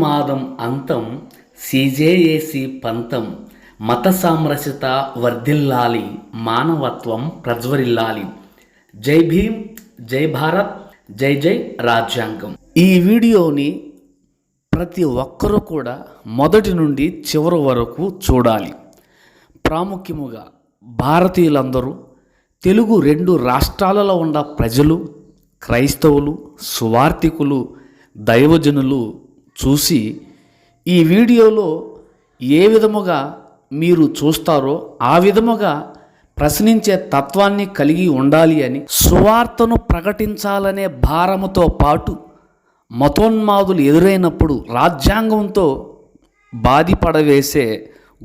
మాదం అంతం సిజేఏసి పంతం మత సామరస్యత వర్ధిల్లాలి మానవత్వం ప్రజ్వరిల్లాలి. జై భీమ్ జై భారత్ జై జై రాజ్యాంగం. ఈ వీడియోని ప్రతి ఒక్కరూ కూడా మొదటి నుండి చివరి వరకు చూడాలి. ప్రాముఖ్యముగా భారతీయులందరూ తెలుగు రెండు రాష్ట్రాలలో ఉన్న ప్రజలు క్రైస్తవులు సువార్థికులు దైవజనులు చూసి ఈ వీడియోలో ఏ విధముగా మీరు చూస్తారో ఆ విధముగా ప్రశ్నించే తత్వాన్ని కలిగి ఉండాలి అని సువార్తను ప్రకటించాలనే భారముతో పాటు మతోన్మాదులు ఎదురైనప్పుడు రాజ్యాంగంతో బాధిపడవేసే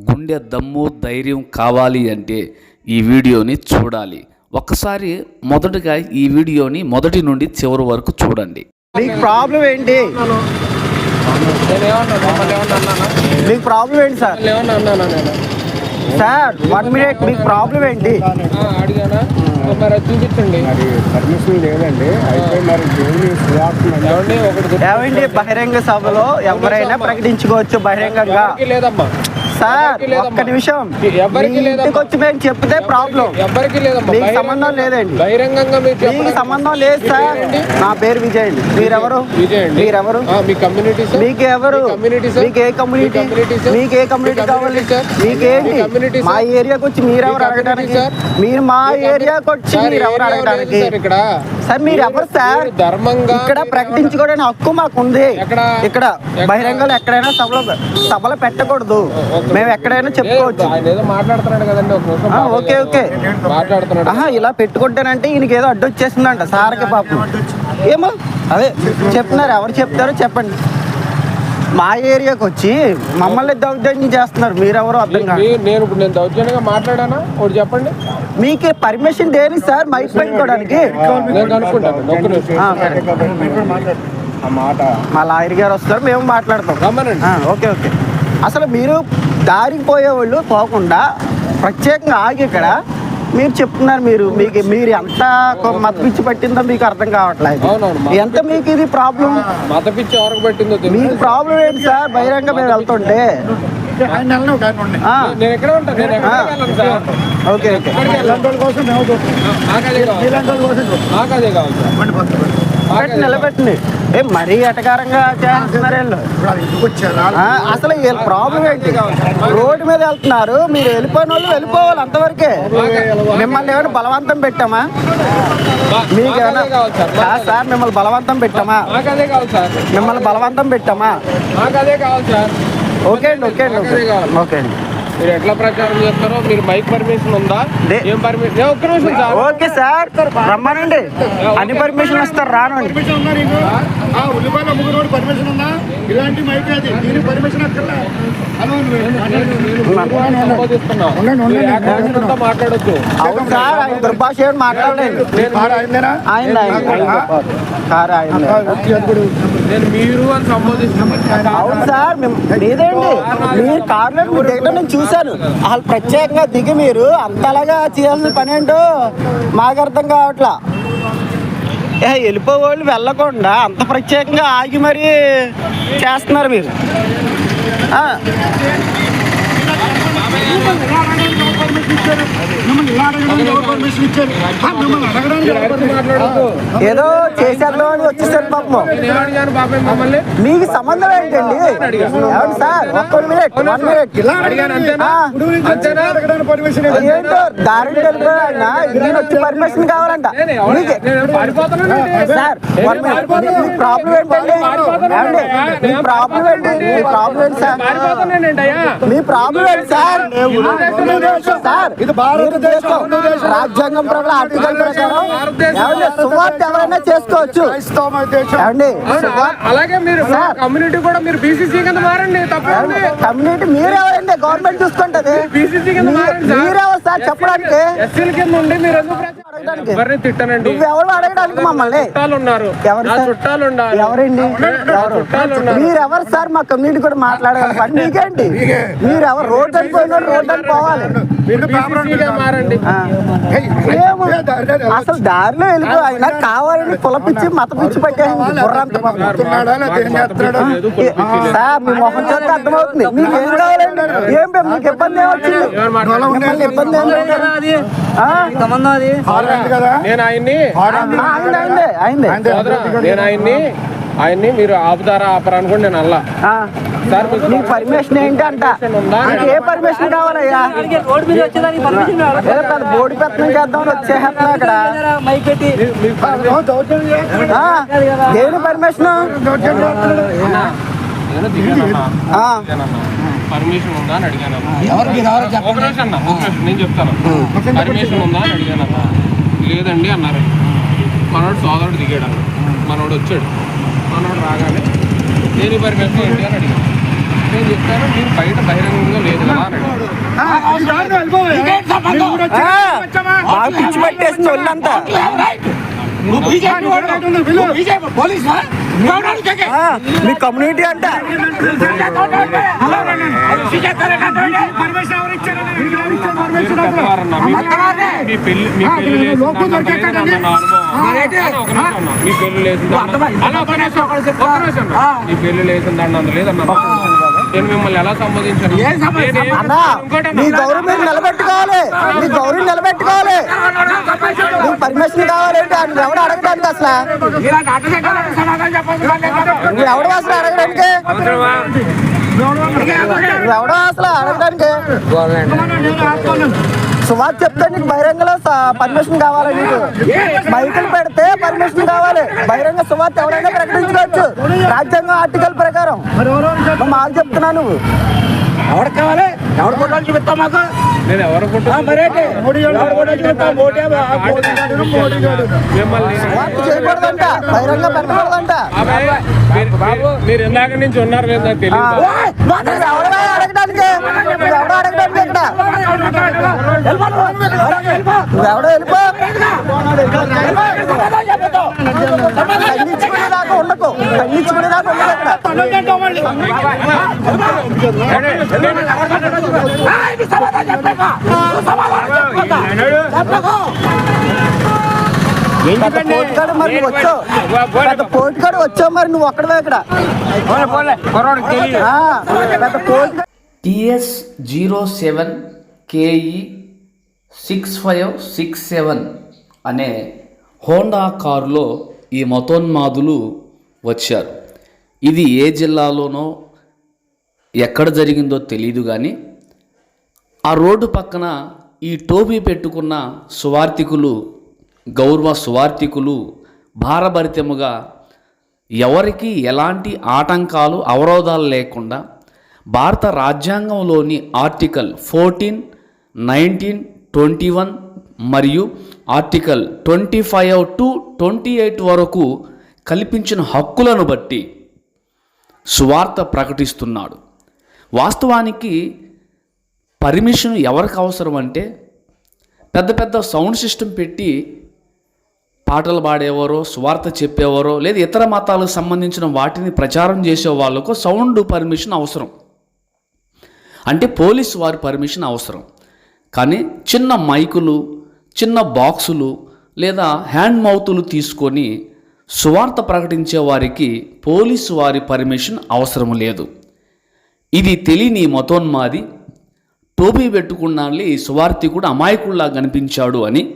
గుండె దమ్ము ధైర్యం కావాలి అంటే ఈ వీడియోని చూడాలి. ఒక్కసారి మొదటగా ఈ వీడియోని మొదటి నుండి చివరి వరకు చూడండి. ప్రాబ్లం ఏంటి? మీకు ప్రాబ్లం ఏంటి సార్ నేను సార్ వన్ మినిట్ మీకు ప్రాబ్లం ఏంటి? అడిగానా మరి చూపించండి పర్మిషన్ లేదండి అయితే మరి ఏమండి బహిరంగ సభలో ఎవరైనా ప్రకటించుకోవచ్చు బహిరంగంగా. లేదమ్మా సార్. ఒక్క నిమిషం. ఎవరికి. ఇంటికి వచ్చి మేము చెప్తే ప్రాబ్లం. ఎవరికి మీకు సంబంధం లేదండి. బహిరంగంగా మీకు. సంబంధం లేదు సార్? నా పేరు విజయ్ అండి. మీరెవరు? విజయ్ అండి. మీరెవరు? మీ కమ్యూనిటీ మీకు ఎవరు? మీకు ఏ కమ్యూనిటీ మీకు ఏ కమ్యూనిటీ కావాలి? సార్ మీకేంటి మీ ఏరియాకి వచ్చి మీరెవరు అడగడానికి? సార్? మీరు మా ఏరియాకి వచ్చి సార్, మీరు ఎవరు ఏరియా లేదు అడగడానికి? సార్ ఇక్కడ. సార్ మీరు ఎవరు సార్? ధర్మంగా ఇక్కడ ప్రకటించుకోవడానికి హక్కు మాకు ఉంది? ఇక్కడ? బహిరంగంలో ఎక్కడైనా సభలో సభలో పెట్టకూడదు. మేము ఎక్కడైనా చెప్పుకోవచ్చు. Okay, okay. మాట్లాడుతున్నాడు. ఆహా ఇలా పెట్టుకుంటానంటే ఈయనకి ఏదో అడ్డు వచ్చేసిందంట సార్కి పాపం. ఏమో అదే చెప్తున్నారు ఎవరు చెప్తారో చెప్పండి. మా ఏరియాకి వచ్చి మమ్మల్ని దౌర్జన్యం చేస్తున్నారు మీరెవరో అర్థం కాదు నేను ఇప్పుడు నేను దౌర్జన్యంగా మాట్లాడానా? ఒకటి చెప్పండి. మీకు పర్మిషన్ దేనికి సార్ మైక్ పెట్టుకోవడానికి మా లాయర్ గారు వస్తారు మేము మాట్లాడతాం. Okay okay. అసలు మీరు దారికి పోయేవాళ్ళు పోకుండా ప్రత్యేకంగా ఆగి ఇక్కడ. మీరు చెప్తున్నారు మీరు మీకు మీరు ఎంత కొ- మత పిచ్చి పట్టిందో మీకు అర్థం కావట్లేదు. ఎంత మీకు ఇది ప్రాబ్లం మత పిచ్చి ఎవరికి పెట్టిందో మీకు ప్రాబ్లం ఏంటి సార్? బహిరంగ మేము వెళ్తుంటే. ఓకే నిలబెట్టండి. ఏ మరీ ఎటకారంగా చేస్తున్నారు వీళ్ళు? అసలు వీళ్ళ ప్రాబ్లం ఏంటి? రోడ్డు మీద వెళ్తున్నారు. మీరు వెళ్ళిపోయిన వాళ్ళు వెళ్ళిపోవాలి అంతవరకే. మిమ్మల్ని ఏమైనా బలవంతం పెట్టామా? మీకు ఏమైనా సార్ మిమ్మల్ని బలవంతం పెట్టామా? మిమ్మల్ని బలవంతం పెట్టామా? ఓకే అండి ఓకే అండి ఓకే అండి. మీరు ఎట్లా ప్రచారం చేస్తారో? మీరు మైక్ పర్మిషన్ ఉందా? ఏం పర్మిషన్ ఒక్క నిమిషం సార్. Okay sir. రమ్మనండి. అన్ని పర్మిషన్ ఇస్తారు రానండి ఉల్లిపాయలు అమ్ముకున్నోడు పర్మిషన్ ఉందా? ఇలాంటి మైక్ అది. దీని పర్మిషన్ అక్కర్లా. మీరు సార్ ఆయన దుర్భాష నేను మీరు అని అవును సార్ లేదండి మీరు కార్లో మీరు నేను చూశాను అసలు ప్రత్యేకంగా దిగి మీరు అంతలాగా చేయాల్సిన పని ఏంటో మాకు అర్థం కావట్లా వెళ్ళిపోవాళ్ళు వెళ్ళకుండా అంత ప్రత్యేకంగా ఆగి మరీ చేస్తున్నారు మీరు. 啊。మిమ్మల్ని ఇలా అడగడానికి ఎవరు పర్మిషన్ ఇచ్చారు మిమ్మల్ని అడగడానికి ఏదో చేశారు అని వచ్చేసారు పాపం మీకు సంబంధం ఏంటండి? సార్ ఒక్క మినిట్ వన్ మినిట్. అడగడానికి పర్మిషన్ ఏంటో దారిని వెళ్ళిపోయి వచ్చి పర్మిషన్ కావాలంట. Sir one minute. మీ- ప్రాబ్లం ఏంటండి? మీ ప్రాబ్లం ఏంటి? మీ ప్రాబ్లం ఏంటి సార్? మీ ప్రాబ్లం ఏంటి సార్? సార్ ఇది భారతదేశం. రాజ్యాంగం ప్రకారం ఆర్టికల్ ప్రకారం. సువార్త ఎవరైనా చేసుకోవచ్చు. ఏమండి అలాగే మీరు. కమ్యూనిటీ కూడా మీరు బీసీసీ కింద మారండి తప్పండి కమ్యూనిటీ మీరెవరండి? గవర్నమెంట్ చూసుకుంటది. బీసీసీ కింద సార్. మీరెవరు సార్ చెప్పడానికి? ఎస్సీల కింద ఉండి మీరు ఎందుకు అడగడానికి. ఎవరిని తిట్టనండి? నువ్వెవరు అడగడానికి మమ్మల్ని? చుట్టాలు ఉన్నారు ఎవరు? ఎవరండి మీరెవరు సార్? మా కమ్యూనిటీ కూడా మాట్లాడగలరు. మీకేంటి? మీరెవరు? రోడ్డు అని పోయిన రోడ్డు అని పోవాలి. అసలు దారిలో వెళ్ళిపో ఆయన కావాలని కులపిచ్చి మత పిచ్చి పట్టేసింది. సార్ మీ మొహం చూస్తే అర్థమవుతుంది మీకు ఏం కావాలండి? ఏం మీకు ఇబ్బంది ఏమొచ్చింది ఎవరు ఇబ్బంది ఏం? నేను ఆయన్ని నేను ఆయన్ని ఆయన్ని మీరు ఆపుతారా ఆపరా అనుకోండి నేను అల్లా. సార్ నీ పర్మిషన్ ఏంటి అంట ఏ పర్మిషన్ కావాలయ్యా? రోడ్డు మీద వచ్చేదానికి పర్మిషన్ కావాలి. వచ్చేస్తున్నా దేని. పర్మిషన్? ఉందా అని అడిగాను నేను చెప్తాను. పర్మిషన్ ఉందా అని అడిగాను లేదండి అన్నారు మనోడు సోదరుడు దిగాడు అన్న మనోడు వచ్చాడు మనోడు రాగానే దేని పర్మిషన్ ఏంటి అని అడిగాను నేను చెప్తాను మీరు బయట బహిరంగంగా లేదు కదా పిచ్చి మీ కమ్యూనిటీ అంట. మీ- మీ పెళ్ళి మీ. లేదన్న. మీ పెళ్ళి. మీ పెళ్ళి నేను మిమ్మల్ని ఎలా సంబోధించాను? నేనేం- అన్నా ఇంకోటి అన్న. మీ గౌరవం మీరు నిలబెట్టుకోవాలి. మీ గౌరవం నిలబెట్టుకోవాలి అసలు కావాలంటే ఆయన ఎవడు అడగడానికి అసలు? నువ్వు ఎవడు అసలు అడగడానికి? ఎవడో అసలు అడగడానికి? సుమారు చెప్తే నీకు బహిరంగలో పర్మిషన్ కావాలి నీకు. మైకులు పెడితే పర్మిషన్ కావాలి. బహిరంగ సుమార్తె ఎవరైనా ప్రకటించుకోవచ్చు రాజ్యాంగం ఆర్టికల్ ప్రకారం. మాకు చెప్తున్నా నువ్వు. నేను ఎవరు పుట్టు మోడీ గారు మోడీ గారు మోడీ గారు మోడీ గారు మిమ్మల్ని సుమార్తె చేయకూడదంట. బహిరంగ పెట్టకూడదంట అబ్బాయి, మీరు- ఇందాక నుంచి ఉన్నారు లేదు తెలియదు అడగడానికి? ఎవడో అడగడానికి ఇక్కడ? వెళ్ళిపో. మరి వచ్చావు పెద్ద పోటుగాడు వచ్చావు మరి నువ్వు ఒక్కడవే ఇక్కడ TS zero seven KE six five six seven అనే హోండా కారులో ఈ మతోన్మాదులు వచ్చారు. ఇది ఏ జిల్లాలోనో ఎక్కడ జరిగిందో తెలియదు కానీ ఆ రోడ్డు పక్కన ఈ టోపీ పెట్టుకున్న సువార్థికులు గౌరవ సువార్థికులు భారభరితముగా ఎవరికి ఎలాంటి ఆటంకాలు అవరోధాలు లేకుండా భారత రాజ్యాంగంలోని article fourteen nineteen twenty one మరియు article twenty five to twenty eight వరకు కల్పించిన హక్కులను బట్టి సువార్త ప్రకటిస్తున్నాడు. వాస్తవానికి పర్మిషన్ ఎవరికి అవసరం అంటే పెద్ద పెద్ద సౌండ్ సిస్టమ్ పెట్టి పాటలు పాడేవారో స్వార్థ చెప్పేవారో లేదా ఇతర మతాలకు సంబంధించిన వాటిని ప్రచారం చేసే వాళ్ళకు సౌండ్ పర్మిషన్ అవసరం. అంటే పోలీస్ వారి పర్మిషన్ అవసరం. కానీ చిన్న మైకులు చిన్న బాక్సులు లేదా హ్యాండ్ మౌతులు తీసుకొని సువార్త ప్రకటించే వారికి పోలీసు వారి పర్మిషన్ అవసరం లేదు. ఇది తెలియని మతోన్మాది టోపీ పెట్టుకున్నాళ్ళి ఈ సువార్థికుడు అమాయకుల్లా కనిపించాడు అని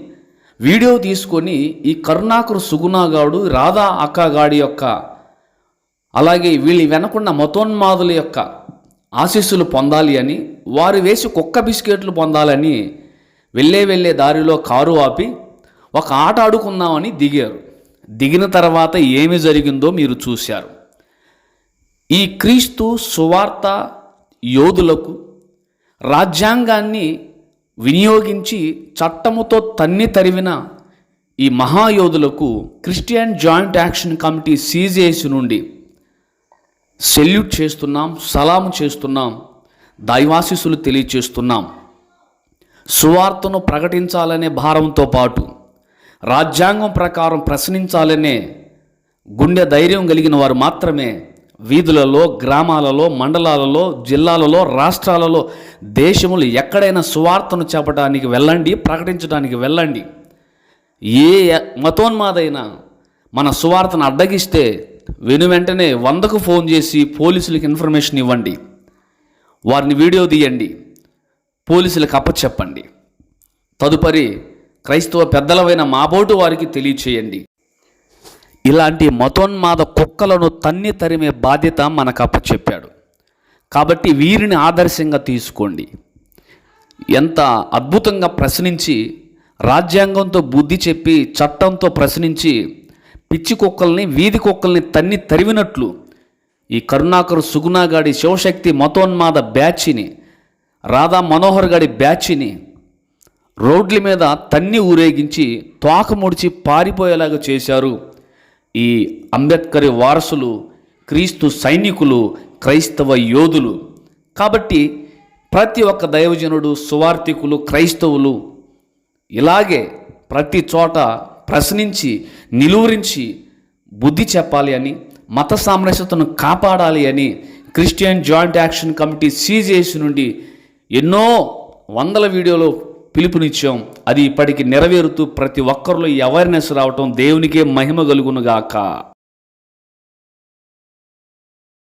వీడియో తీసుకొని ఈ కరుణాకరు సుగుణాగాడు రాధా అక్కగాడి యొక్క అలాగే వీళ్ళు వెనకున్న మతోన్మాదుల యొక్క ఆశీస్సులు పొందాలి అని వారు వేసి కుక్క బిస్కెట్లు పొందాలని వెళ్ళే వెళ్ళే దారిలో కారు ఆపి ఒక ఆట ఆడుకుందామని దిగారు. దిగిన తర్వాత ఏమి జరిగిందో మీరు చూశారు. ఈ క్రీస్తు సువార్త యోధులకు రాజ్యాంగాన్ని వినియోగించి చట్టముతో తన్ని తరివిన ఈ మహాయోధులకు Christian joint action committee CJC నుండి సెల్యూట్ చేస్తున్నాం సలాం చేస్తున్నాం దైవాశీసులు తెలియచేస్తున్నాం. సువార్తను ప్రకటించాలనే భారంతో పాటు రాజ్యాంగం ప్రకారం ప్రశ్నించాలనే గుండె ధైర్యం కలిగిన వారు మాత్రమే వీధులలో గ్రామాలలో మండలాలలో జిల్లాలలో రాష్ట్రాలలో దేశములు ఎక్కడైనా సువార్తను చెప్పడానికి వెళ్ళండి ప్రకటించడానికి వెళ్ళండి. ఏ మతోన్మాదైనా మన సువార్తను అడ్డగిస్తే వెను వెంటనే వందకు ఫోన్ చేసి పోలీసులకు ఇన్ఫర్మేషన్ ఇవ్వండి. వారిని వీడియో తీయండి. పోలీసులకు అప్పచెప్పండి. తదుపరి క్రైస్తవ పెద్దలవైన మాబోటు వారికి తెలియచేయండి. ఇలాంటి మతోన్మాద కుక్కలను తన్ని తరిమే బాధ్యత మనకు అప్పచెప్పాడు కాబట్టి వీరిని ఆదర్శంగా తీసుకోండి. ఎంత అద్భుతంగా ప్రశ్నించి రాజ్యాంగంతో బుద్ధి చెప్పి చట్టంతో ప్రశ్నించి పిచ్చి కుక్కల్ని వీధి కుక్కల్ని తన్ని తరివినట్లు ఈ కరుణాకరు సుగుణాగాడి శివశక్తి మతోన్మాద బ్యాచ్ని రాధా మనోహర్ గాడి బ్యాచ్ని రోడ్ల మీద తన్ని ఊరేగించి తోక ముడిచి పారిపోయేలాగా చేశారు. ఈ అంబేద్కర్ వారసులు క్రీస్తు సైనికులు క్రైస్తవ యోధులు. కాబట్టి ప్రతి ఒక్క దైవజనుడు సువార్థికులు క్రైస్తవులు ఇలాగే ప్రతి చోట ప్రశ్నించి నిలువరించి బుద్ధి చెప్పాలి అని మత సామరస్యతను కాపాడాలి అని Christian joint action committee CJC నుండి ఎన్నో వందల వీడియోలు పిలుపునిచ్చాం. అది ఇప్పటికి నెరవేరుతూ ప్రతి ఒక్కరిలో ఈ అవేర్నెస్ రావటం దేవునికే మహిమ కలుగునుగాక.